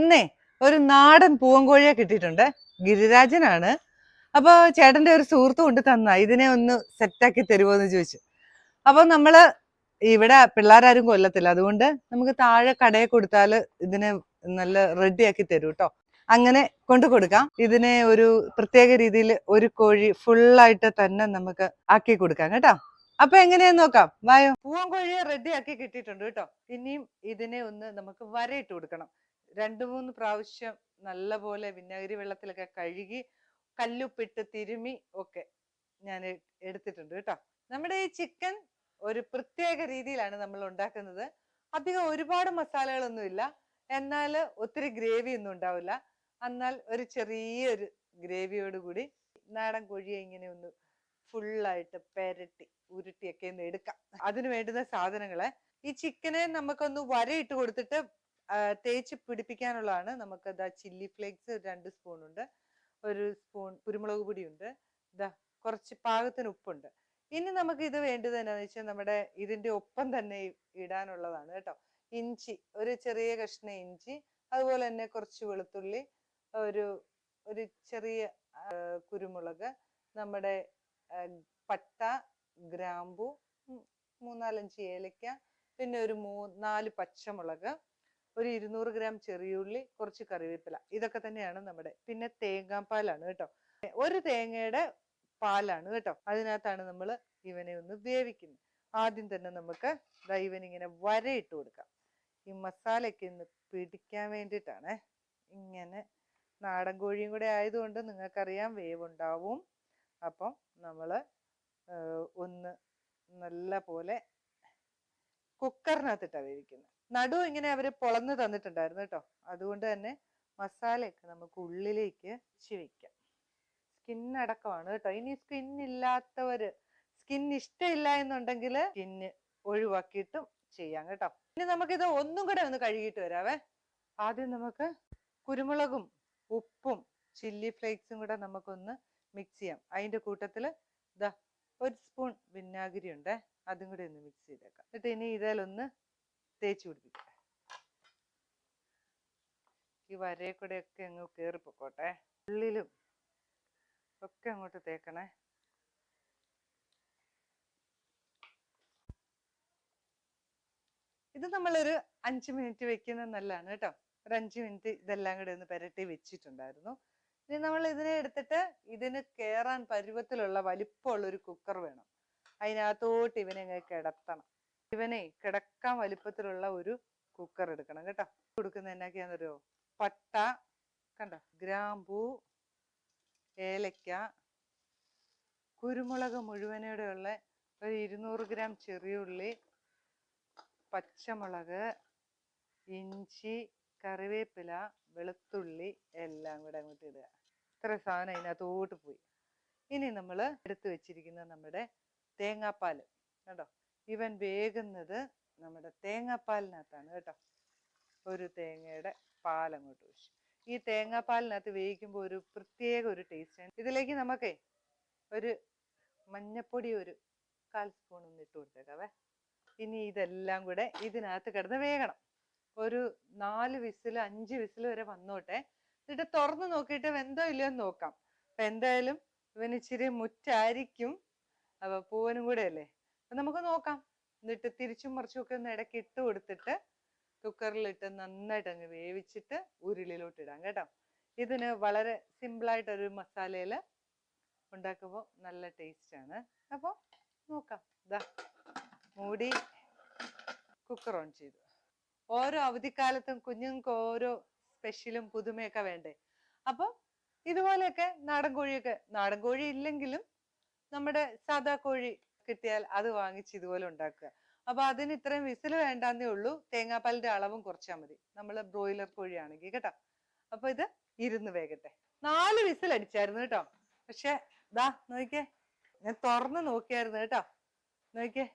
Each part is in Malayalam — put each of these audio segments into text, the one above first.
ഇന്നേ ഒരു നാടൻ പൂവൻകോഴിയെ കിട്ടിയിട്ടുണ്ട്. ഗിരിരാജനാണ്. അപ്പോൾ ചേട്ടന്റെ ഒരു സുഹൃത്ത് കൊണ്ട് തന്ന ഇതിനെ ഒന്ന് സെറ്റാക്കി തരുമോ എന്ന് ചോദിച്ചു. അപ്പോൾ നമ്മൾ ഇവിടെ പിള്ളേരാരും കൊല്ലത്തില്ല. അതുകൊണ്ട് നമുക്ക് താഴെ കടയിൽ കൊടുത്താൽ ഇതിനെ നല്ല റെഡിയാക്കി തരും കേട്ടോ അങ്ങനെ കൊണ്ടു കൊടുക്കാം. ഇതിനെ ഒരു പ്രത്യേക രീതിയിൽ ഒരു കോഴി ഫുള്ളായിട്ട് തന്നെ നമുക്ക് ആക്കി കൊടുക്കാം കേട്ടോ. അപ്പൊ എങ്ങനെയാന്ന് നോക്കാം. വായോ. പൂവൻ കോഴിയെ റെഡിയാക്കി കിട്ടിയിട്ടുണ്ട് കേട്ടോ ഇനിയും ഇതിനെ ഒന്ന് നമുക്ക് വരയിട്ട് കൊടുക്കണം. രണ്ടു മൂന്ന് പ്രാവശ്യം നല്ലപോലെ വിനാഗിരി വെള്ളത്തിലൊക്കെ കഴുകി കല്ലുപ്പിട്ട് തിരുമി ഒക്കെ ഞാൻ എടുത്തിട്ടുണ്ട് കേട്ടോ. നമ്മുടെ ഈ ചിക്കൻ ഒരു പ്രത്യേക രീതിയിലാണ് നമ്മൾ ഉണ്ടാക്കുന്നത്. അധികം ഒരുപാട് മസാലകളൊന്നുമില്ല എന്നാൽ ഒത്തിരി ഗ്രേവി ഒന്നും ഉണ്ടാവില്ല. എന്നാൽ ഒരു ചെറിയൊരു ഗ്രേവിയോട് കൂടി നാടൻ കോഴിയെ ഇങ്ങനെ ഒന്ന് ഫുള്ളായിട്ട് പെരട്ടി ഉരുട്ടിയൊക്കെ ഒന്ന് എടുക്കാം. അതിന് വേണ്ടുന്ന സാധനങ്ങളെ ഈ ചിക്കനെ നമുക്കൊന്ന് വരയിട്ട് കൊടുത്തിട്ട് തേച്ച് പിടിപ്പിക്കാനുള്ളതാണ്. നമുക്ക് ദാ ചില്ലി ഫ്ലേക്സ് രണ്ട് സ്പൂൺ ഉണ്ട് ഒരു സ്പൂൺ കുരുമുളക് പൊടിയുണ്ട്. ദാ കുറച്ച് പാകത്തിന് ഉപ്പുണ്ട്. ഇനി നമുക്ക് ഇത് വേണ്ടത് എന്നാന്ന് വെച്ചാൽ നമ്മുടെ ഇതിന്റെ ഒപ്പം തന്നെ ഇടാനുള്ളതാണ് കേട്ടോ. ഇഞ്ചി ഒരു ചെറിയ കഷ്ണ ഇഞ്ചി അതുപോലെ തന്നെ കുറച്ച് വെളുത്തുള്ളി ഒരു ഒരു ചെറിയ കുരുമുളക് നമ്മുടെ പട്ട ഗ്രാമ്പു മൂന്നാലഞ്ച് ഏലക്ക പിന്നെ ഒരു മൂ നാല് പച്ചമുളക് ഒരു ഇരുന്നൂറ് ഗ്രാം ചെറിയുള്ളി കുറച്ച് കറിവേപ്പില. ഇതൊക്കെ തന്നെയാണ് നമ്മുടെ പിന്നെ തേങ്ങാപ്പാലാണ് കേട്ടോ. ഒരു തേങ്ങയുടെ പാലാണ് കേട്ടോ. അതിനകത്താണ് നമ്മൾ ഇവനെ ഒന്ന് വേവിക്കുന്നത് ആദ്യം തന്നെ നമുക്ക് ഇവനിങ്ങനെ വരയിട്ട് കൊടുക്കാം. ഈ മസാലയൊക്കെ ഒന്ന് പിടിക്കാൻ വേണ്ടിയിട്ടാണ്. ഇങ്ങനെ നാടൻ കോഴിയും കൂടെ ആയതുകൊണ്ട് നിങ്ങൾക്കറിയാം വേവുണ്ടാവും. അപ്പം നമ്മൾ ഒന്ന് നല്ല പോലെ കുക്കറിനകത്തിട്ടാണ് വേവിക്കുന്നത് നടു ഇങ്ങനെ അവർ പൊളന്ന് തന്നിട്ടുണ്ടായിരുന്നു കേട്ടോ. അതുകൊണ്ട് തന്നെ മസാലയൊക്കെ നമുക്ക് ഉള്ളിലേക്ക് വെച്ച് സ്കിൻ അടക്കമാണ് കേട്ടോ. ഇനി സ്കിൻ ഇല്ലാത്തവര് സ്കിൻ ഇഷ്ടമില്ല എന്നുണ്ടെങ്കിൽ സ്കിൻ ഒഴിവാക്കിയിട്ടും ചെയ്യാം കേട്ടോ. ഇനി നമുക്കിത് ഒന്നും കൂടെ ഒന്ന് കഴുകിയിട്ട് വരാവേ. ആദ്യം നമുക്ക് കുരുമുളകും ഉപ്പും ചില്ലി ഫ്ലേക്സും കൂടെ നമുക്കൊന്ന് മിക്സ് ചെയ്യാം. അതിന്റെ കൂട്ടത്തിൽ ഇതാ ഒരു സ്പൂൺ വിനാഗിരി ഉണ്ട് അതും കൂടി ഒന്ന് മിക്സ് ചെയ്തേക്കാം. എന്നിട്ട് ഇനി ഇതിലൊന്ന് തേച്ച് പിടിപ്പിക്കാം. ഈ വരയെ കൂടെ ഒക്കെ അങ്ങ് കയറി പൊക്കോട്ടെ. ഉള്ളിലും ഒക്കെ അങ്ങോട്ട് തേക്കണേ. ഇത് നമ്മളൊരു അഞ്ച് മിനിറ്റ് വെക്കുന്നത് നല്ലതാണ് കേട്ടോ. ഒരു അഞ്ച് മിനിറ്റ് ഇതെല്ലാം കൂടെ ഒന്ന് പുരട്ടി വെച്ചിട്ടുണ്ടായിരുന്നു. ഇനി നമ്മൾ ഇതിനെ എടുത്തിട്ട് ഇതിന് കയറാൻ പരുവത്തിലുള്ള വലിപ്പമുള്ള ഒരു കുക്കർ വേണം. അതിനകത്തോട്ട് ഇവനെ അങ്ങ് കിടത്തണം. ഇവനെ കിടക്കാൻ വലിപ്പത്തിലുള്ള ഒരു കുക്കർ എടുക്കണം കേട്ടോ. കൊടുക്കുന്ന എന്നാക്കിയാന്നറിയോ? പട്ട കണ്ട? ഗ്രാമ്പൂ ഏലക്ക കുരുമുളക് മുഴുവനോടെ ഉള്ള ഒരു ഇരുന്നൂറ് ഗ്രാം ചെറിയുള്ളി പച്ചമുളക് ഇഞ്ചി കറിവേപ്പില വെളുത്തുള്ളി എല്ലാം കൂടെ അങ്ങോട്ട് ഇടുക. ഇത്ര സാധനം അതിനകത്തോട്ട് പോയി. ഇനി നമ്മൾ എടുത്തു വെച്ചിരിക്കുന്ന നമ്മുടെ തേങ്ങാപ്പാൽ. കേട്ടോ ഇവൻ വേകുന്നത് നമ്മുടെ തേങ്ങാപ്പാലിനകത്താണ് കേട്ടോ. ഒരു തേങ്ങയുടെ പാൽ അങ്ങോട്ട് ഒഴിച്ചു. ഈ തേങ്ങാപ്പാലിനകത്ത് വേവിക്കുമ്പോൾ ഒരു പ്രത്യേക ഒരു ടേസ്റ്റ് ഇതിലേക്ക് നമുക്കേ ഒരു മഞ്ഞപ്പൊടി ഒരു കാൽ സ്പൂൺ ഒന്ന് ഇട്ട് കൊടുത്തേക്കാവേ. ഇനി ഇതെല്ലാം കൂടെ ഇതിനകത്ത് കിടന്ന് വേകണം. ഒരു നാല് വിസിൽ അഞ്ച് വിസിൽ വരെ വന്നോട്ടെ. എന്നിട്ട് തുറന്ന് നോക്കിയിട്ട് വെന്തോ ഇല്ലയോ എന്ന് നോക്കാം. അപ്പൊ എന്തായാലും ഇവന് ഇച്ചിരി മുറ്റായിരിക്കും. അപ്പൊ പൂവനും കൂടെ അല്ലേ അപ്പൊ നമുക്ക് നോക്കാം. എന്നിട്ട് തിരിച്ചും മറിച്ചും ഒക്കെ ഒന്ന് ഇടയ്ക്ക് ഇട്ട് കൊടുത്തിട്ട് കുക്കറിലിട്ട് നന്നായിട്ട് അങ്ങ് വേവിച്ചിട്ട് ഉരുളിയിലോട്ട് ഇടാം കേട്ടോ. ഇതിന് വളരെ സിമ്പിളായിട്ടൊരു മസാലയിൽ ഉണ്ടാക്കുമ്പോൾ നല്ല ടേസ്റ്റ് ആണ്. അപ്പോൾ നോക്കാം. ഇതാ മൂടി കുക്കർ ഓൺ ചെയ്തു. ഓരോ അവധിക്കാലത്തും കുഞ്ഞുങ്ങൾക്ക് ഓരോ സ്പെഷ്യലും പുതുമയൊക്കെ വേണ്ടേ? അപ്പോൾ ഇതുപോലെയൊക്കെ നാടൻ കോഴിയൊക്കെ നാടൻ കോഴി ഇല്ലെങ്കിലും നമ്മുടെ സാദാ കോഴി കിട്ടിയാൽ അത് വാങ്ങിച്ച് ഇതുപോലെ ഉണ്ടാക്കുക. അപ്പൊ അതിന് ഇത്രയും വിസിൽ വേണ്ടാന്നേ ഉള്ളൂ. തേങ്ങാപ്പാലിന്റെ അളവും കുറച്ചാൽ മതി. നമ്മൾ ബ്രോയിലർ കോഴിയാണെങ്കിൽ കേട്ടോ. അപ്പൊ ഇത് ഇരുന്ന് വേകട്ടെ. നാല് വിസിൽ അടിച്ചായിരുന്നു കേട്ടോ. പക്ഷെ ദാ നോക്കിയേ. ഞാൻ തുറന്ന് നോക്കിയായിരുന്നു കേട്ടോ. നോക്കിയേ.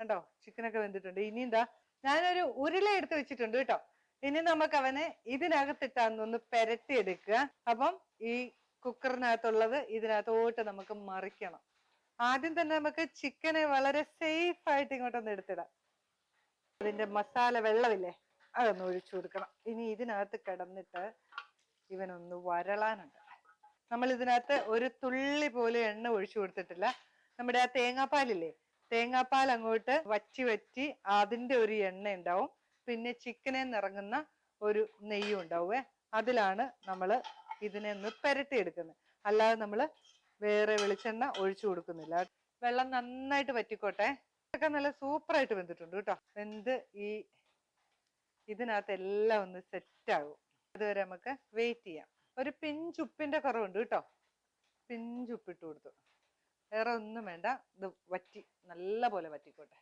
കണ്ടോ? ചിക്കനൊക്കെ വെന്തിട്ടുണ്ട്. ഇനി എന്താ ഞാനൊരു ഉരുള എടുത്ത് വെച്ചിട്ടുണ്ട് കേട്ടോ. ഇനി നമുക്ക് അവനെ ഇതിനകത്തിട്ടാന്നൊന്ന് പെരട്ടി എടുക്കുക അപ്പം ഈ കുക്കറിനകത്തുള്ളത് ഇതിനകത്തോട്ട് നമുക്ക് മറിക്കണം. ആദ്യം തന്നെ നമുക്ക് ചിക്കനെ വളരെ സേഫ് ആയിട്ട് ഇങ്ങോട്ടൊന്ന് എടുത്തിടാം. അതിന്റെ മസാല വെള്ളമില്ലേ അതൊന്ന് ഒഴിച്ചു കൊടുക്കണം. ഇനി ഇതിനകത്ത് കിടന്നിട്ട് ഇവനൊന്ന് വരളാനുണ്ട്. നമ്മൾ ഇതിനകത്ത് ഒരു തുള്ളി പോലെ എണ്ണ ഒഴിച്ചു കൊടുത്തിട്ടില്ല. നമ്മുടെ ആ തേങ്ങാപ്പാലില്ലേ തേങ്ങാപ്പാൽ അങ്ങോട്ട് വറ്റി വറ്റി അതിന്റെ ഒരു എണ്ണ ഉണ്ടാവും. പിന്നെ ചിക്കനെ നിറങ്ങുന്ന ഒരു നെയ്യും ഉണ്ടാവുമേ അതിലാണ് നമ്മൾ ഇതിനെ ഒന്ന് പുരട്ടിയെടുക്കുന്നത് അല്ലാതെ നമ്മൾ വേറെ വെളിച്ചെണ്ണ ഒഴിച്ചു കൊടുക്കുന്നില്ല. വെള്ളം നന്നായിട്ട് വറ്റിക്കോട്ടെ. ഇതൊക്കെ നല്ല സൂപ്പറായിട്ട് വെന്തിട്ടുണ്ട് കേട്ടോ. വെന്ത് ഈ ഇതിനകത്ത് എല്ലാം ഒന്ന് സെറ്റാകും. അതുവരെ നമുക്ക് വെയിറ്റ് ചെയ്യാം. ഒരു പിഞ്ചുപ്പിന്റെ കുറവുണ്ട് കേട്ടോ. പിഞ്ചുപ്പിട്ട് കൊടുത്തു. വേറെ ഒന്നും വേണ്ട. ഇത് വറ്റി നല്ല പോലെ വറ്റിക്കോട്ടെ.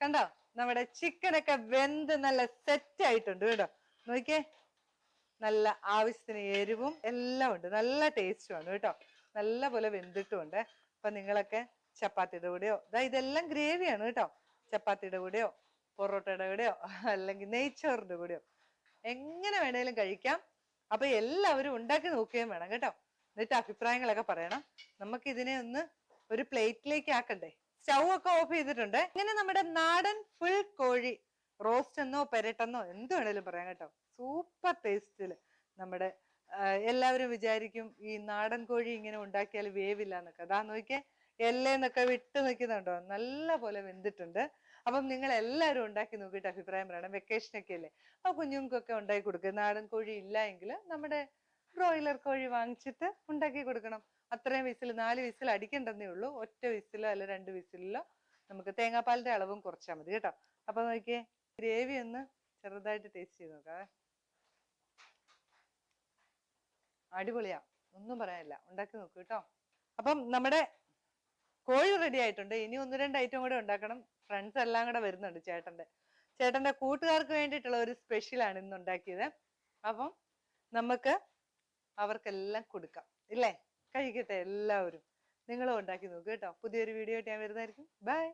കണ്ടോ? നമ്മുടെ ചിക്കനൊക്കെ വെന്ത് നല്ല സെറ്റ് ആയിട്ടുണ്ട് കേട്ടോ. നോക്കിയേ. നല്ല ആവശ്യത്തിന് എരിവും എല്ലാം ഉണ്ട്. നല്ല ടേസ്റ്റുമാണ് കേട്ടോ. നല്ല പോലെ വെന്തിട്ടുമുണ്ട് അപ്പൊ നിങ്ങളൊക്കെ ചപ്പാത്തിയുടെ കൂടെയോ ഇതാ ഇതെല്ലാം ഗ്രേവിയാണ് കേട്ടോ. ചപ്പാത്തിയുടെ കൂടെയോ പൊറോട്ടയുടെ കൂടെയോ അല്ലെങ്കിൽ നെയ്ച്ചോറിന്റെ കൂടെയോ. എങ്ങനെ വേണേലും കഴിക്കാം. അപ്പൊ എല്ലാവരും ഉണ്ടാക്കി നോക്കുകയും വേണം കേട്ടോ. എന്നിട്ട് അഭിപ്രായങ്ങളൊക്കെ പറയണം. നമുക്ക് ഇതിനെ ഒന്ന് ഒരു പ്ലേറ്റിലേക്ക് ആക്കണ്ടേ? സ്റ്റൗ ഒക്കെ ഓഫ് ചെയ്തിട്ടുണ്ട്. ഇങ്ങനെ നമ്മുടെ നാടൻ ഫുൾ കോഴി റോസ്റ്റ് എന്നോ പെരട്ടെന്നോ എന്ത് വേണേലും പറയാം കേട്ടോ. സൂപ്പർ ടേസ്റ്റിൽ നമ്മുടെ എല്ലാവരും വിചാരിക്കും ഈ നാടൻ കോഴി ഇങ്ങനെ ഉണ്ടാക്കിയാൽ വേവില്ല എന്നൊക്കെ. അതാ നോക്കിയേ എല്ലേന്നൊക്കെ വിട്ട് നിൽക്കുന്നുണ്ടോ? നല്ല പോലെ വെന്തിട്ടുണ്ട്. അപ്പം നിങ്ങൾ എല്ലാവരും ഉണ്ടാക്കി നോക്കിയിട്ട് അഭിപ്രായം പറയണം. വെക്കേഷൻ ഒക്കെ അല്ലേ? അപ്പൊ കുഞ്ഞുങ്ങൾക്കൊക്കെ ഉണ്ടാക്കി കൊടുക്കുക നാടൻ കോഴി ഇല്ല എങ്കിൽ നമ്മുടെ ബ്രോയിലർ കോഴി വാങ്ങിച്ചിട്ട് ഉണ്ടാക്കി കൊടുക്കണം. അത്രയും വിസിൽ നാല് വിസിൽ അടിക്കണ്ടെന്നേ ഉള്ളൂ. ഒറ്റ വിസിലോ അല്ല രണ്ട് വിസിലിലോ നമുക്ക് തേങ്ങാപ്പാലിന്റെ അളവും കുറച്ചാൽ മതി കേട്ടോ. അപ്പൊ നോക്കിയേ ഗ്രേവി ഒന്ന് ചെറുതായിട്ട് ടേസ്റ്റ് ചെയ്ത് നോക്കാം. അടിപൊളിയാ. ഒന്നും പറയാനില്ല. ഉണ്ടാക്കി നോക്കൂ കേട്ടോ. അപ്പം നമ്മുടെ കോഴി റെഡി ആയിട്ടുണ്ട്. ഇനി ഒന്ന് രണ്ട് ഐറ്റം കൂടെ ഉണ്ടാക്കണം. ഫ്രണ്ട്സ് എല്ലാം കൂടെ വരുന്നുണ്ട് ചേട്ടന്റെ ചേട്ടന്റെ കൂട്ടുകാർക്ക് വേണ്ടിയിട്ടുള്ള ഒരു സ്പെഷ്യലാണ് ഇന്ന് ഉണ്ടാക്കിയത്. അപ്പം നമുക്ക് അവർക്കെല്ലാം കൊടുക്കാം. ഇല്ലേ? കഴിക്കട്ടെ എല്ലാവരും. നിങ്ങളും ഉണ്ടാക്കി നോക്കൂ കേട്ടോ. പുതിയൊരു വീഡിയോ ആയിട്ട് ഞാൻ വരുന്നതായിരിക്കും. ബൈ